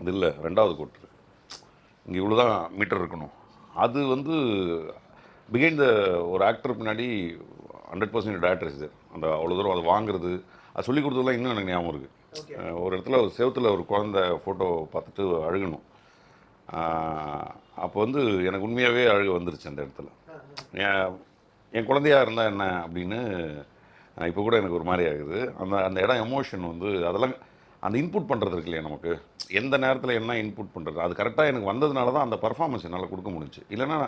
அது இல்லை ரெண்டாவது கோட்டர். இங்கே இவ்வளோ தான் மீட்டர் இருக்கணும். அது வந்து பிகைண்ட் த ஒரு ஆக்டர் பின்னாடி ஹண்ட்ரட் பர்சன்ட் டேரக்டர் இது அந்த அவ்வளோ தூரம் அதை வாங்குறது அது சொல்லி கொடுத்ததுலாம் இன்னும் எனக்கு ஞாபகம் இருக்குது ஒரு இடத்துல ஒரு செவுத்துல ஒரு குழந்தை ஃபோட்டோ பார்த்துட்டு அழுகணும். அப்போ வந்து எனக்கு உண்மையாகவே அழுக வந்துருச்சு அந்த இடத்துல. என் என் குழந்தையா இருந்தால் என்ன அப்படின்னு இப்போ கூட எனக்கு ஒரு மாதிரி ஆகுது. அந்த அந்த இடம் எமோஷன் வந்து அதெல்லாம் அந்த இன்புட் பண்ணுறது இருக்கு இல்லையா நமக்கு? எந்த நேரத்தில் என்ன இன்புட் பண்ணுறது அது கரெக்டாக எனக்கு வந்ததுனால தான் அந்த பர்ஃபார்மன்ஸ் என்னால் கொடுக்க முடிஞ்சுச்சு. இல்லைன்னா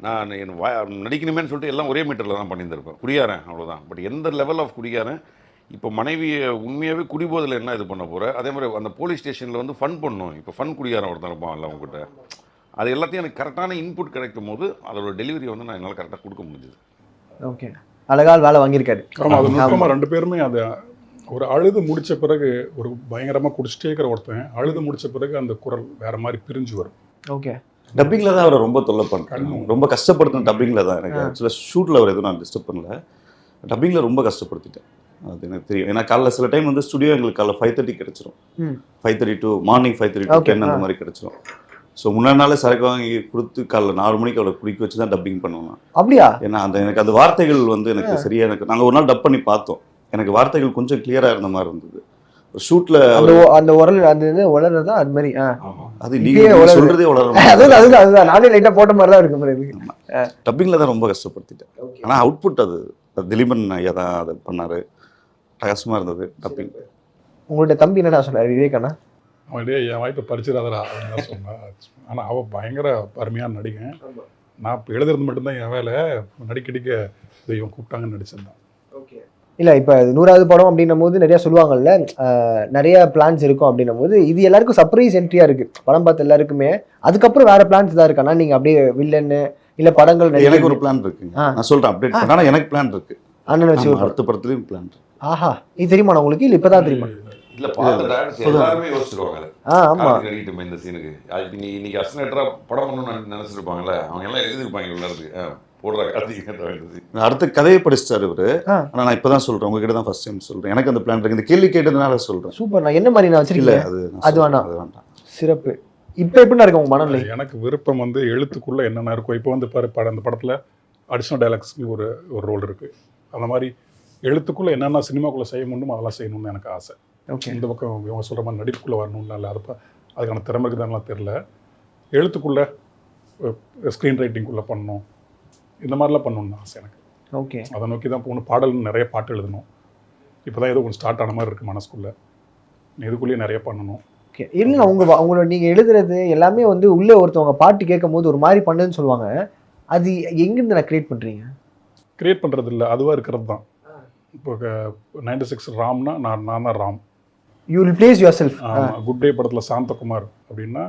நான் என் வா நடிக்கணுமேனு சொல்லிட்டு எல்லாம் ஒரே மீட்டரில் தான் பண்ணியிருந்திருப்பேன். குடியாரன் அவ்வளோதான் பட் எந்த லெவல் ஆஃப் குடியாரன் இப்போ மனைவியை உண்மையாகவே குடிபோதில் என்ன இது பண்ண போகிற அதே மாதிரி அந்த போலீஸ் ஸ்டேஷனில் வந்து ஃபன் பண்ணணும். இப்போ ஃபன் குடியாரன் ஒருத்தன் இருப்பான்ல அவங்ககிட்ட அது எல்லாத்தையும் எனக்கு கரெக்டான இன்புட் கிடைக்கும் போது அதோட டெலிவரி வந்து நான் என்னால் கரெக்டாக கொடுக்க முடிஞ்சுது. ஓகே அழகால் வேலை வாங்கியிருக்காரு. ஆமாம் அது நுட்பமாக ரெண்டு பேருமே அதை ஒரு அழுது முடிச்ச பிறகு ஒரு பயங்கரமாக குடிச்சிட்டே இருக்கிற ஒருத்தன் அழுது முடிச்ச பிறகு அந்த குரல் வேற மாதிரி பிரிஞ்சு வரும். ஓகே டப்பிங்கில் தான் அவரை ரொம்ப தொல்லை கண்ணும். ரொம்ப கஷ்டப்படுத்தின டப்பிங்கில் தான் எனக்கு. ஆக்சுவலாக ஷூட்டில் அவர் எதுவும் நான் டிஸ்டர்ப் பண்ணல. டப்பிங்கில் ரொம்ப கஷ்டப்படுத்திட்டேன். அது எனக்கு தெரியும். ஏன்னா காலைல சில டைம் வந்து ஸ்டுடியோ எங்களுக்கு காலைல ஃபைவ் தேர்ட்டி கிடச்சிரும். Five thirty to morning five thirty to ten அந்த. மாதிரி கிடச்சிரும். ஸோ முன்னாடி நாளே சரக்கு வாங்கி கொடுத்து காலைல நாலு மணிக்கு அவளை குடிக்க வச்சு தான் டப்பிங் பண்ணுவேன். அப்படியா? ஏன்னா அந்த எனக்கு அந்த வார்த்தைகள் வந்து எனக்கு சரியா எனக்கு நாங்கள் ஒரு நாள் டப் பண்ணி பார்த்தோம். எனக்கு வார்த்தைகள் கொஞ்சம் கிளியராக இருந்த மாதிரி இருந்தது. ஷூட்டில் அந்த உரல் அந்த இது உலர்றதா அது மாதிரி அது நீங்கள் உலருது. சொல்கிறதே அதுதான் அதுதான் அதுதான். நானே லைட்டாக போட்ட மாதிரி தான் இருக்கு மாதிரி இருக்கு டப்பிங்கில் தான் ரொம்ப கஷ்டப்படுத்திட்டேன். ஆனால் அவுட்புட் அது அது. திலீபன் ஐயா தான் அதை பண்ணார். பிரகாசமாக இருந்தது டப்பிங் உங்களுடைய தம்பி என்னடா சொன்னார் விவேகண்ணா? அவன் டேய் என் வாய்ப்பை பறிச்சிடாதடா அப்படின்னு சொன்னான் ஆனால் அவள் பயங்கர அருமையான நடிகன். நான் இப்போ எழுதுறது மட்டும்தான் என் வேலை. நடிக்கடிக்க தெய்வம் கூப்பிட்டாங்கன்னு நடிச்சிருந்தான் இல்ல இப்ப நூறாவது படம் அப்படின்னும் போது நிறைய சொல்லுவாங்கல்ல நிறைய பிளான்ஸ் இருக்கும் அப்படின்னும் போது இது எல்லாருக்கும் சர்ப்ரைஸ் என்ட்ரியா இருக்கு. படம் பார்த்த எல்லாருக்குமே. அதுக்கப்புறம் வேற பிளான்ஸ் தான் இருக்கானா நீங்க அப்படியே வில்லன்னு இல்ல படங்கள் எனக்கு ஒரு பிளான் இருக்குங்க. ஆ. நான் சொல்கிறேன் அப்டேட் பண்ண. ஆனால் எனக்கு பிளான் இருக்கு. அண்ணன் வச்சு. அடுத்த படத்துலையும் பிளான் இருக்கு. ஆஹா இது தெரியுமா உங்களுக்கு? இல்ல இப்பதான் தெரியுமா? இல்லை பார்த்த எல்லாருமே யோசிச்சிருவாங்க. ஆ ஆமா. நடிக்கட்டுமே இந்த சீனுக்கு. அது இன்னைக்கு இன்னைக்கு அசனேட்டரா படம் பண்ணணும்னு நினைச்சிருப்பாங்கல்ல அவங்க எல்லாம் எழுதிருப்பாங்க scene. அடுத்த கதையை படிச்சிட்டாரு இவரு. ஆ. ஆனா நான் இப்பதான் சொல்றேன். உங்ககிட்ட தான் ஃபர்ஸ்ட் டைம் சொல்றேன். எனக்கு அந்த பிளான் இருக்கு. இந்த கேள்வி கேட்டதுனால சொல்றேன். சூப்பர். நான் என்ன மாதிரி நான் வச்சிருக்கேன் அது அது. வேணாம். அது வேண்டாம் சிறப்பு. இப்ப எப்படி இருக்கு உங்க மனநிலை? எனக்கு விருப்பம் வந்து எழுத்துக்குள்ள என்னென்ன இருக்கும் இப்போ வந்து பாரு படம் அந்த படத்தில் அடிஷ்னல் டைலாக்ஸ்க்கு ஒரு ஒரு ரோல் இருக்கு. அந்த மாதிரி எழுத்துக்குள்ள என்னென்ன சினிமாக்குள்ள செய்ய முடியுமோ அதெல்லாம் செய்யணும்னு எனக்கு ஆசை. ஓகே. இந்த பக்கம் இவங்க சொல்கிற மாதிரி நடிப்புக்குள்ளே வரணும்ல இல்லை அது ப- அதுக்கான திறமை இருக்குதான்லாம் தெரில எழுத்துக்குள்ளே ஸ்க்ரீன் ரைட்டிங்குள்ளே பண்ணணும். இந்த மாதிரிலாம் பண்ணணும்னு ஆசை எனக்கு. ஓகே. அதை நோக்கி தான் போகணும். பாடல் நிறைய பாட்டு எழுதணும். இப்போ தான் ஏதோ கொஞ்சம் ஸ்டார்ட் ஆன மாதிரி இருக்குது மனசுக்குள்ளே. இதுக்குள்ளேயே நிறைய பண்ணணும். ஓகே. இல்லை உங்க உங்களோட நீங்க எழுதுறது எல்லாமே வந்து உள்ள ஒருத்தவங்க பாட்டு கேட்கும் போது ஒரு மாதிரி பண்ணுன்னு சொல்லுவாங்க. அது எங்கிருந்து நான் கிரியேட் பண்றீங்க? கிரியேட் பண்ணுறது இல்லை அதுவாக இருக்கிறது தான் இப்போ நைன்டி சிக்ஸ் ராம்னா நான் நான் தான் Ram. You will bless yourself good day படத்தில் சாந்தகுமார் அப்படின்னா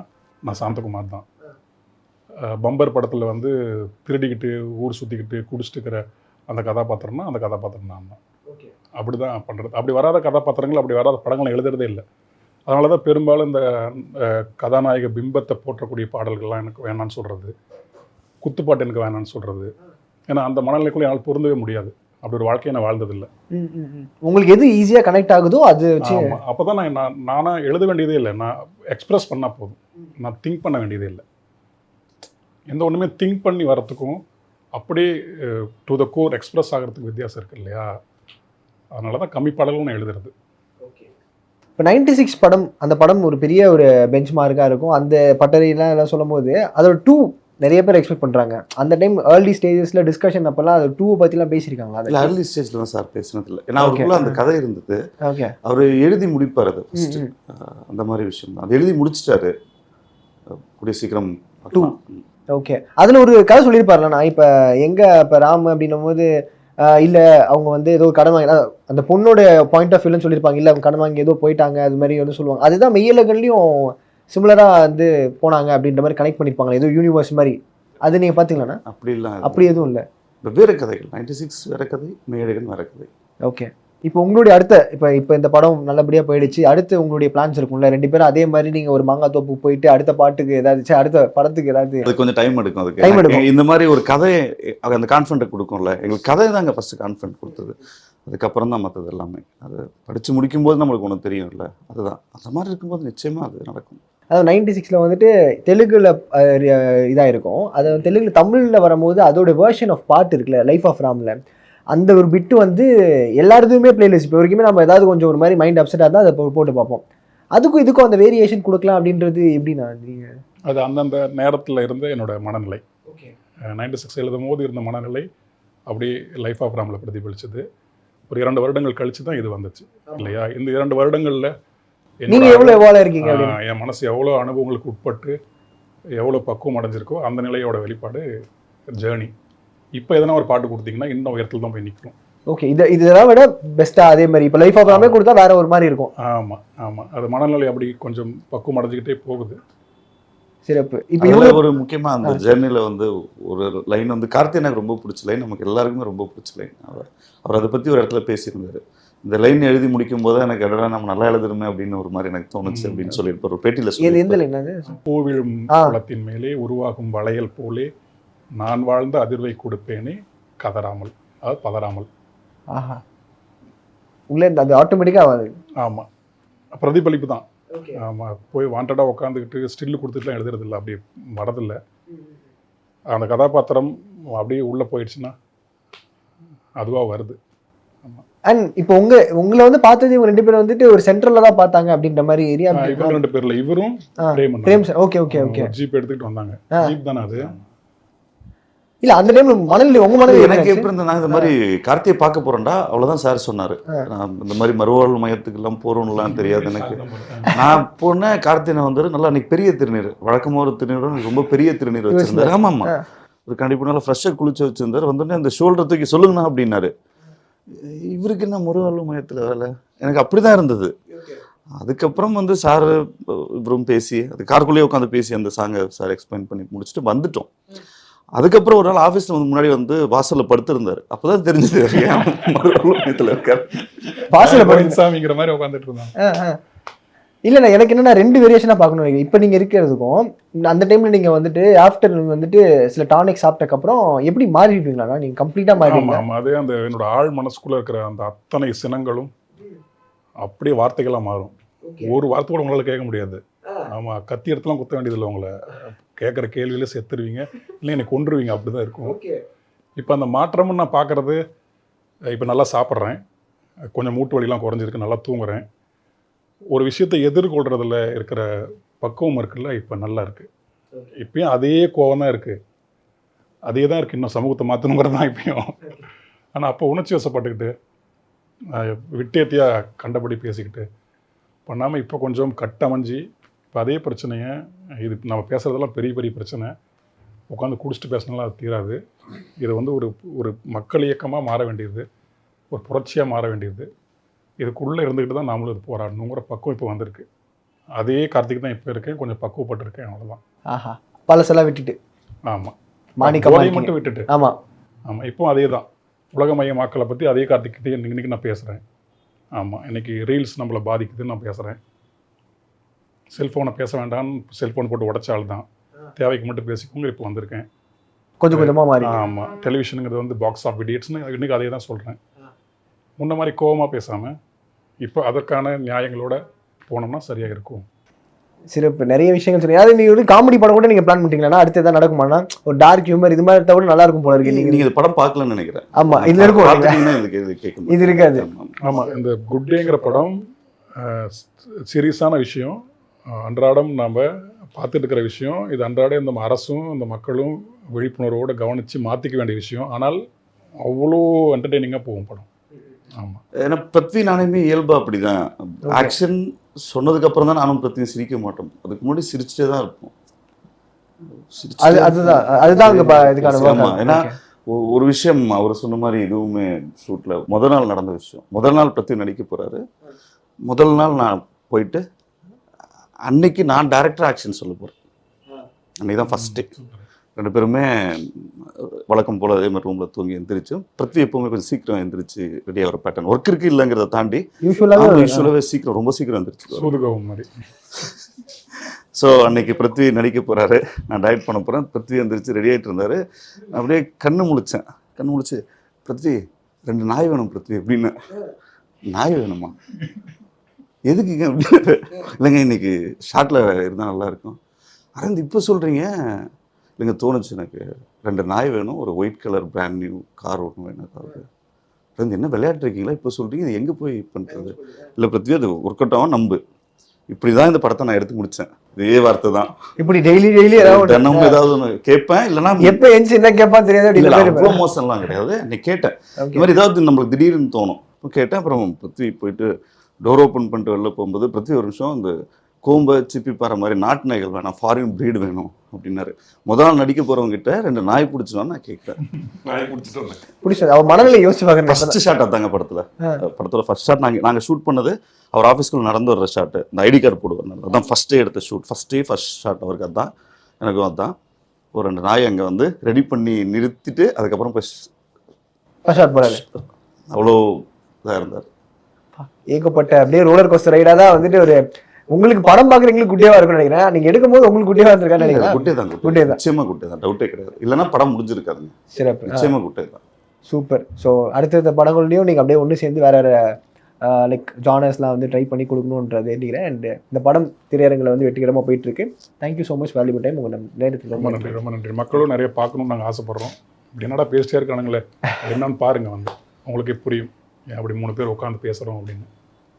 நான் சாந்தகுமார் தான். பம்பர் படத்தில் வந்து திருடிக்கிட்டு ஊர் சுற்றிக்கிட்டு குடிச்சிட்டு இருக்கிற அந்த கதாபாத்திரம்னா அந்த கதாபாத்திரம் நான் தான். அப்படி தான் பண்ணுறது அப்படி வராத கதாபாத்திரங்கள் அப்படி வராத படங்களை எழுதுறதே இல்லை. அதனால தான் பெரும்பாலும் இந்த கதாநாயக பிம்பத்தை போற்றக்கூடிய பாடல்கள்லாம் எனக்கு வேணான்னு சொல்கிறது குத்துப்பாட்டு எனக்கு வேணான்னு சொல்கிறது ஏன்னா அந்த மனநிலைக்குள்ளே என்னால் பொருந்தவே முடியாது. அப்படி ஒரு வாழ்க்கையை நான் வாழ்ந்ததில்லை. உங்களுக்கு எது ஈஸியா கனெக்ட் ஆகுதோ அது வச்சு அப்போ தான் நான் நான் நானாக எழுத வேண்டியதே இல்லை. நான் எக்ஸ்பிரஸ் பண்ணால் போதும். நான் திங்க் பண்ண வேண்டியதே இல்லை. எந்த ஒன்றுமே திங்க் பண்ணி வரத்துக்கும் அப்படியே டு த கோர் எக்ஸ்பிரஸ் ஆகிறதுக்கு வித்தியாசம் இருக்கு இல்லையா? அதனால தான் கம்மி பாடல்கள் நான் எழுதுறது. இப்போ நைன்டி சிக்ஸ் படம் அந்த படம் ஒரு பெரிய ஒரு பெஞ்ச் மார்க்காக இருக்கும். அந்த பட்டறையெல்லாம் எல்லாம் சொல்லும் போது அதோட டூ நிறைய பேர் எக்ஸ்பெக்ட் பண்றாங்க. அந்த டைம் ஏர்லி ஸ்டேஜஸ்ல டிஸ்கஷன் அப்பெல்லாம் அது டூ பத்திலாம் பேசியிருக்காங்களா இல்லை அர்லி ஸ்டேஜில் தான் சார் பேசினது இல்லை ஏன்னா அவருக்குள்ள அந்த கதை இருந்தது. ஓகே அவர் எழுதி முடிப்பார் அது அந்த மாதிரி விஷயம் தான். அது எழுதி முடிச்சிட்டாரு. கூடிய சீக்கிரம். ம். ஓகே அதுல ஒரு கதை சொல்லியிருப்பார்ல நான் இப்ப எங்க இப்ப ராம் அப்படின்னும் போது இல்ல அவங்க வந்து ஏதோ கடன் வாங்கி அந்த பொண்ணோட பாயிண்ட் ஆஃப் வியூன்னு சொல்லியிருப்பாங்க. இல்ல அவங்க கடன் வாங்கி ஏதோ போயிட்டாங்க அது மாதிரி வந்து சொல்லுவாங்க. அதுதான் மெய்யலகள்லயும் சிமிலரா வந்து போனாங்க அப்படின்ற மாதிரி கனெக்ட் பண்ணிருப்பாங்க ஏதோ யூனிவர்ஸ் மாதிரி. அது நீங்க பாத்தீங்களாண்ணா? அப்படிலாம் இல்லை. அப்படி எதுவும் இல்ல. வெவ்வேறு கதைகள் நைன்டி சிக்ஸ் வேற கதை மேடகன் வேற கதை. ஓகே இப்போ உங்களுடைய அடுத்த இப்போ இப்போ இந்த படம் நல்லபடியா போயிடுச்சு. அடுத்து உங்களுடைய பிளான்ஸ் இருக்கும்ல ரெண்டு பேரும் அதே மாதிரி நீங்க ஒரு மாங்காய் தோப்பு போயிட்டு அடுத்த பாட்டுக்கு ஏதாவது ச்சே, அடுத்த படத்துக்கு ஏதாவது அது கொஞ்சம் டைம் எடுக்கும் அதுக்கு. Time எடுக்கும். இந்த மாதிரி ஒரு கதையை அந்த கான்ஃபிடென்ட் கொடுக்கும்ல. எங்களுக்கு கதை தாங்க ஃபர்ஸ்ட் கான்ஃபிடென்ட் கொடுத்தது. அதுக்கப்புறம் தான் மற்றது எல்லாமே. அது படிச்சு முடிக்கும் போது நம்மளுக்கு ஒன்று தெரியும்ல. அதுதான். அந்த மாதிரி இருக்கும்போது நிச்சயமா அது நடக்கும். அதாவது நைன்டி சிக்ஸில் வந்துட்டு தெலுங்குல இதாக இருக்கும் அது தெலுங்குல தமிழில் வரும்போது அதோட வேர்ஷன் ஆஃப் பாட்டு இருக்குல்ல லைஃப் ஆஃப் ராமில் அந்த ஒரு பிட்டு வந்து எல்லாருதுமே பிளேலிஸ்ட் இப்போ வரைக்குமே நம்ம ஏதாவது கொஞ்சம் ஒரு மாதிரி மைண்ட் அப்செட்டாக இருந்தால் அதை போட்டு பார்ப்போம். அதுக்கும் இதுக்கும் அந்த வேரியேஷன் கொடுக்கலாம் அப்படின்றது எப்படிண்ணா நீங்கள் அது அந்தந்த நேரத்தில் இருந்த என்னோட மனநிலை. நைன்டி சிக்ஸ் எழுதும் போது இருந்த மனநிலை அப்படியே லைஃப் ஆஃப் ராமில் பிரதிபலிச்சது. ஒரு இரண்டு வருடங்கள் கழிச்சு தான் இது வந்துச்சு இல்லையா? இந்த இரண்டு வருடங்களில் நீங்கள் எவ்வளோ எவால இருக்கீங்க என் மனசு எவ்வளோ அனுபவங்களுக்கு உட்பட்டு எவ்வளோ பக்குவம் அடைஞ்சிருக்கோ அந்த நிலையோட வெளிப்பாடு ஜேர்னி இப்போ எதனா ஒரு பாட்டு கொடுத்தீங்கன்னா இன்னும் உயரத்தில் தான் போய் நிற்கும் ஓகே இது இதெல்லாம் விட பெஸ்ட்டாக அதே மாதிரி இப்போ லைஃப் ஆஃப் ராமே கொடுத்தா வேற ஒரு மாதிரி இருக்கும். ஆமாம் ஆமாம் அது மனநிலை அப்படி கொஞ்சம் பக்குவம் அடைஞ்சிக்கிட்டே போகுது. சிறப்பு. இப்போ இவ்வளோ ஒரு முக்கியமா அந்த ஜேர்னில வந்து ஒரு லைன் வந்து கார்த்தி எனக்கு ரொம்ப பிடிச்ச லைன் நமக்கு எல்லாருக்குமே ரொம்ப பிடிச்ச லைன் அவர் அவர் அதை பத்தி ஒரு இடத்துல பேசியிருந்தாரு. இந்த லைன் எழுதி முடிக்கும் போது எனக்கு எடடா நம்ம நல்லா எழுதுறோமே அப்படின்னு ஒரு மாதிரி எனக்கு தோணுச்சு அப்படின்னு சொல்லியிருப்பார் ஒரு பேட்டியில எந்த லைன் அது. குளத்தின் மேலே உருவாகும் வளையல் போலே நான் வாழ்ந்த அதிர்வை கொடுப்பேனே கதறாமல். அதாவது பதறாமல். ஆஹா. உள்ளே இந்த அது ஆட்டோமேட்டிக்காக ஆகாது ஆமாம் பிரதிபலிப்பு தான். ஓகே. ஆமாம் போய் வாண்டடாக உட்காந்துக்கிட்டு ஸ்டில்லு கொடுத்துட்டுலாம் எழுதுறது இல்லை அப்படி வரதில்லை. அந்த கதாபாத்திரம் அப்படியே உள்ளே போயிடுச்சுன்னா அதுவாக வருது. அண்ட் இப்போ உங்க உங்களை வந்து பார்த்தது இவங்க ரெண்டு பேரும் வந்துட்டு ஒரு சென்ட்ரல்ல தான் பார்த்தாங்க அப்படின்ற மாதிரி ஏரியா இவங்க ரெண்டு பேர்ல இவரும் Prem sir. Okay okay okay jeep எடுத்துக்கிட்டு வந்தாங்க. ஜீப் தானே அது? இல்ல அந்த டைம்ல மனநிலை உங்க மனநிலை எனக்கு எப்படி இருந்ததுன்னா இந்த மாதிரி கார்த்தியை பார்க்க போறேன்டா அவ்வளவுதான் சார் சொன்னாரு. நான் இந்த மாதிரி மறுவாழ்வு மையத்துக்கு எல்லாம் போறோம்லாம் தெரியாது எனக்கு. நான் போனேன் கார்த்தினை வந்தாரு நல்லா அன்னைக்கு பெரிய திருநீர் வழக்கமா ஒரு திருநீரோட எனக்கு ரொம்ப பெரிய திருநீர் வச்சிருந்தாரு. ஆமா ஆமா. ஒரு கண்டிப்பா நல்லா ஃப்ரெஷ்ஷாக குளிச்சு வச்சிருந்தாரு. வந்தோடனே அந்த ஷோல்டர் தூக்கி சொல்லுங்கண்ணா அப்படின்னாரு. இவருக்கு என்ன மறுவாழ்வு மையத்துல வேலை எனக்கு அப்படிதான் இருந்தது. அதுக்கப்புறம் வந்து சார் இவரும் பேசி அது காருக்குள்ளேயே உட்காந்து பேசி அந்த சாங்கை சார் எக்ஸ்பிளைன் பண்ணி முடிச்சுட்டு வந்துட்டோம். அதுக்கப்புறம் ஒரு நாள் ஆஃபீஸில் வந்து முன்னாடி வந்து வாசலில் படுத்திருந்தாரு. அப்பதான் தெரிஞ்சது ஏன் மறுவாழ்வு மையத்தில் இருக்காரு? வாசல படுங்க பழனிசாமிங்கிற மாதிரி உட்காந்துட்டு இருந்தாங்க. இல்ல எனக்கு என்னன்னா ரெண்டு வேரியேஷனா பார்க்கணும் இப்போ நீங்க இருக்கிறதுக்கும் அந்த டைம்ல நீங்க வந்துட்டு ஆஃப்டர் வந்துட்டு சில டானிக் சாப்பிட்டக்கு அப்புறம் எப்படி மாறிடுவீங்களா நீங்க கம்ப்ளீட்டா ஆமா மாறிடுவீங்க ஆமா அதே அந்த என்னோட ஆள் மனசுக்குள்ள இருக்கிற அந்த அத்தனை சினங்களும் அப்படியே வார்த்தைகளா மாறும். ஒரு வார்த்தை கூட உங்களால கேட்க முடியாது. ஆமா கத்தி எடுத்துலாம் குத்த வேண்டியதில்லை உங்களை. கேட்குற கேள்வியில செத்துருவீங்க. இல்லை என்னை கொன்றுவீங்க அப்படிதான் இருக்கும். இப்போ அந்த மாற்றம்னு நான் பார்க்கறது இப்போ நல்லா சாப்பிட்றேன். கொஞ்சம் மூட்டு வலிலாம் குறைஞ்சிருக்கு நல்லா தூங்குறேன். ஒரு விஷயத்தை எதிர்கொள்றதுல இருக்கிற பக்குவம் இருக்குல்ல இப்போ நல்லா இருக்கு. இப்பயும் அதே கோவம் தான் இருக்கு. அதே தான் இருக்கு. இன்னும் சமூகத்தை மாற்றணுங்கிறது தான் இப்பயும். ஆனால் அப்போ உணர்ச்சி வசப்பட்டுக்கிட்டு அஹ், விட்டேத்தியா கண்டபடி பேசிக்கிட்டு பண்ணாமல் இப்போ கொஞ்சம் கட்டமைஞ்சு இப்போ அதே பிரச்சனையை இது நம்ம பேசுகிறதெல்லாம் பெரிய பெரிய பிரச்சனை. உட்காந்து குடிச்சிட்டு பேசினாலும் அது தீராது. இது வந்து ஒரு ஒரு மக்கள் இயக்கமாக மாற வேண்டியது ஒரு புரட்சியாக மாற வேண்டியது. இதுக்குள்ளே இருந்துக்கிட்டு தான் நாமளும் இது போராடணுங்கிற பக்குவம் இப்போ வந்திருக்கு. அதே கார்த்திக் தான் இப்போ இருக்கேன் கொஞ்சம் பக்குவப்பட்டிருக்கேன் அவ்வளோதான் ஆஹா பழசெல்லாம் விட்டுட்டு. ஆமாம் மாணிக்கமா போதையை இருக்கீங்க. மட்டும் விட்டுட்டு. ஆமா. ஆமாம் இப்போ அதே தான் உலகமயமாக்கலை பற்றி அதே கார்த்திக்கிட்டே இன்னைக்கு நான் பேசுகிறேன் ஆமாம் இன்னைக்கு ரீல்ஸ் நம்மளை பாதிக்குதுன்னு நான் பேசுகிறேன் செல்ஃபோனை பேச வேண்டாம்னு செல்ஃபோன் போட்டு உடச்ச ஆள் தான். தேவைக்கு மட்டும் பேசிக்கோங்க இப்போ வந்திருக்கேன். கொஞ்சம் கொஞ்சமா மாறி ஆமாம் டெலிவிஷனுங்கிறது வந்து பாக்ஸ் ஆஃப் இடியட்ஸ்னு இன்னைக்கு அதே தான் சொல்கிறேன் முன்ன மாதிரி கோவமாக பேசாமல் இப்போ அதற்கான நியாயங்களோட போனோம்னா சரியாக இருக்கும். சிறப்பு நிறைய விஷயங்கள் சொன்னீங்க அதாவது நீங்க வந்து காமெடி படம் கூட நீங்க பிளான் பண்ணிட்டீங்களா அடுத்து எதாவது நடக்குமானா ஒரு டார்க் ஹியூமர் இது மாதிரி எடுத்தா கூட நல்லா இருக்கும் போல இருக்கு. நீங்க நீங்க இந்த படம் பார்க்கலன்னு நினைக்கிறேன். ஆமா இதுல இருக்கும் இது இது இருக்காது. ஆமாம் இந்த குட் டேங்கிற படம் சீரியஸான விஷயம். அன்றாடம் நாம் பார்த்துட்டு இருக்கிற விஷயம். இது அன்றாடம் இந்த அரசும் இந்த மக்களும் விழிப்புணர்வோடு கவனித்து மாற்றிக்க வேண்டிய விஷயம். ஆனால் அவ்வளோ என்டர்டெய்னிங்காக போகும் படம். ஆமாம் ஏன்னா பிருத்வி நானுமே இயல்பா அப்படிதான். ஆக்ஷன் சொன்னதுக்கு அப்புறம் தான் நானும் பிருத்வி சிரிக்க மாட்டோம். அதுக்கு முன்னாடி சிரிச்சுட்டே தான் இருப்போம். அது அதுதான். அதுதான். ஏன்னா ஒரு விஷயம் அவர் சொன்ன மாதிரி இதுவுமே ஷூட்ல முதல் நாள் நடந்த விஷயம். முதல் நாள் பிருத்வி நடிக்க போறாரு. முதல் நாள் நான் போயிட்டு அன்னைக்கு நான் டைரக்டர் ஆக்ஷன் சொல்ல போறேன். அன்னைக்கு தான் ஃபர்ஸ்ட் ரெண்டு பேருமே வழக்கம் போல அதே மாதிரி ரூம்ல தூங்கி எந்திரிச்சு பிருத்வி எப்பவுமே கொஞ்சம் சீக்கிரம் எந்திரிச்சு ரெடி ஆகிற பேட்டர்ன் ஒர்க் இருக்கு இல்லைங்கிறத தாண்டி யூஸ்வலாவே யூஸ்வலாகவே சீக்கிரம் ரொம்ப சீக்கிரம் எந்திரிச்சு மாதிரி. ஸோ அன்னைக்கு பிருத்வி நடிக்க போறாரு. நான் டயட் பண்ண போறேன். பிருத்வி எந்திரிச்சு ரெடி ஆயிட்டு இருந்தாரு. அப்படியே கண்ணு முழிச்சேன். கண்ணு முழிச்சு பிருத்வி ரெண்டு நாய் வேணும் பிருத்வி அப்படின்னு. நாய் வேணுமா? எதுக்குங்க அப்படின்னு இல்லைங்க இன்னைக்கு ஷார்ட்ல இருந்தால் நல்லா இருக்கும். அரவிந்த் இப்போ சொல்றீங்க. இல்லைங்க தோணுச்சு எனக்கு ரெண்டு நாய் வேணும் ஒரு white colour brand new car ஒன்று வேணும் கார் அரவிந்த் என்ன விளையாட்டு இருக்கீங்களா இப்போ சொல்றீங்க இது எங்கே போய் பண்ணுறது இல்லை பிருத்வி அது ஒர்க் அவுட் ஆகும்? நம்பு. இப்படி தான் இந்த படத்தை நான் எடுத்து முடித்தேன் இதே வார்த்தை தான். இப்படி டெய்லி டெய்லி ஏதாவது தினமும் ஏதாவது ஒன்று கேட்பேன் இல்லைன்னா எப்ப எஞ்சி என்ன கேட்பான்னு தெரியாது இல்ல, அவ்வளோ மோசம்லாம் கிடையாது. நீ கேட்டேன். இந்த மாதிரி ஏதாவது நம்மளுக்கு திடீர்னு தோணும். கேட்டேன் அப்புறம் பிருத்வி போயிட்டு டோர் ஓப்பன் பண்ணிட்டு வெளில போகும்போது பிருத்வி ஒரு நிமிஷம் அந்த கோம்பை சிப்பி பாறை மாதிரி நாட்டு நாய்கள் வேணாம் ஃபாரின் breed வேணும் அப்படின்னாரு. முதல் நாள் நடிக்க போறவங்க கிட்ட ரெண்டு நாய் பிடிச்சோன்னு நான் கேட்குறேன் நான் குடிச்சிட்டு வந்தேன் பிடிச்சது அவன் மனநிலை யோசிச்சு பாக்குறேன் ஃபர்ஸ்ட் ஷாட் அதாங்க படத்துல. படத்தோட ஃபர்ஸ்ட் ஷாட் நாங்கள் நாங்கள் ஷூட் பண்ணது அவர் ஆஃபீஸ்க்குள்ள நடந்து வர்ற ஷாட் இந்த ஐடி கார்டு போடுவார். அதான் ஃபர்ஸ்டே எடுத்த ஷூட் ஃபர்ஸ்டே ஃபர்ஸ்ட் ஷாட் அவருக்கு அதான் எனக்கும் அதான். ஒரு ரெண்டு நாய் அங்கே வந்து ரெடி பண்ணி நிறுத்திட்டு அதுக்கப்புறம் போய் ஃபர்ஸ்ட் ஷாட் போறாரு அவ்வளோ இதாக இருந்தார். ஏகப்பட்ட அப்படியே ரோலர் கோஸ்டர் ரைடா தான் வந்துட்டு ஒரு உங்களுக்கு படம் பாக்குறவங்களுக்கு குட்டியாவா இருக்கும்னு நினைக்கிறேன். நீங்க எடுக்கும்போது உங்களுக்கு குட்டியாவா இருந்திருக்கான்னு நினைக்கிறேன். குட்டே தான் குட்டே. தான். நிச்சயமா குட்டே தான் டவுட்டே கிடையாது. இல்லைன்னா படம் முடிஞ்சிருக்காதுங்க. சிறப்பு. நிச்சயமா குட்டே தான் சூப்பர். ஸோ அடுத்தடுத்த படங்கள்லையும் நீங்கள் அப்படியே ஒன்று சேர்ந்து வேற வேற லைக் ஜானர்ஸ்லாம் வந்து ட்ரை பண்ணி கொடுக்கணுன்றது எண்ணிக்கிறேன் அண்ட் இந்த படம் திரையரங்கில் வந்து வெற்றிகரமாக போயிட்டு இருக்கு thank you so much valuable time உங்கள் நேரத்துக்கு ரொம்ப நன்றி ரொம்ப நன்றி. மக்களும் நிறைய பார்க்கணும்னு நாங்கள் ஆசைப்படுறோம். இப்படி என்னடா பேசிட்டே இருக்கானுங்களே? என்னன்னு பாருங்க வந்து. உங்களுக்கே புரியும். அப்படி மூணு பேர் உட்காந்து பேசுகிறோம் அப்படின்னு.